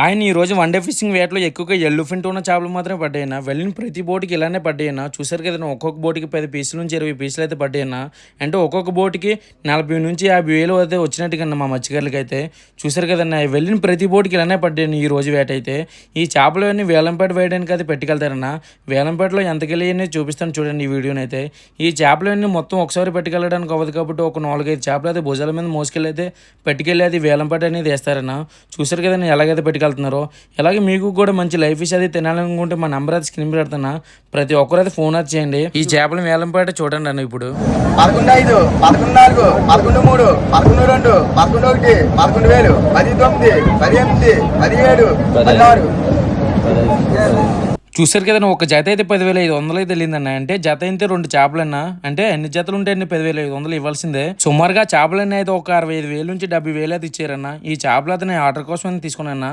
ఆయన ఈ రోజు వన్ డే ఫిషింగ్ వేటలో ఎక్కువగా ఎల్లుఫెంట్ ఉన్న చేపలు మాత్రమే పడ్డాయినా వెళ్ళిన ప్రతి బోటుకి ఇలానే పడ్డాయినా చూసారు కదా ఒక్కొక్క బోటుకి పది పీసుల నుంచి ఇరవై పీసులు అయితే పడ్డాయినా అంటే ఒక్కొక్క బోటుకి నలభై నుంచి యాభై వేలు అయితే వచ్చినట్టుగా మా మత్స్యకారులకి అయితే. చూసారు కదన్నా వెళ్ళిన ప్రతి బోటుకి ఇలానే పడ్డాయన్న ఈ రోజు వేట అయితే. ఈ చేపలు అన్నీ వేలంపేట వేయడానికి అయితే పెట్టుకెళ్తారన్న. వేలంపేటలో ఎంతకెళ్ళి అనేది చూపిస్తాను చూడండి ఈ వీడియోని అయితే. ఈ చేపలు అన్నీ మొత్తం ఒకసారి పెట్టుకెళ్ళడానికి అవ్వదు కాబట్టి ఒక నాలుగైదు చేపలు అయితే భుజాల మీద మోసుకెళ్ళి అయితే పెట్టుకెళ్ళి అది వేలంపేట అనేది వేస్తారన్న. చూసారు కదండి ఎలాగైతే పెట్టుకెళ్తున్నారో అలాగే మీకు కూడా మంచి లైఫ్ ఫిష్ అది తినాలనుకుంటే మా నెంబర్ అయితే స్క్రీన్ పెడుతున్నా. ప్రతి ఒక్కరు అయితే ఫోన్ అది చేయండి. ఈ చేపలు వేలంపేట చూడండి అన్న ఇప్పుడు. పదకొండు ఐదు పదకొండు నాలుగు పదకొండు మూడు పదకొండు రెండు పదకొండు ఒకటి పదకొండు వేలు పది తొమ్మిది పది ఎనిమిది పదిహేడు పదహారు చూసారు కదండి ఒక జత అయితే పదివేల ఐదు వందలు అయితే వెళ్ళిందన్న అంటే జత అయితే రెండు చేపలన్నా. అంటే ఎన్ని జతలు ఉంటే అన్ని పదివేల ఐదు వందలు ఇవ్వాల్సిందే. సుమారుగా చేపలన్నీ అయితే ఒక అరవై ఐదు వేలు నుంచి డెబ్బై వేలు అయితే ఇచ్చారన్న. ఈ చేపలు అయితే నేను ఆర్డర్ కోసం తీసుకున్నా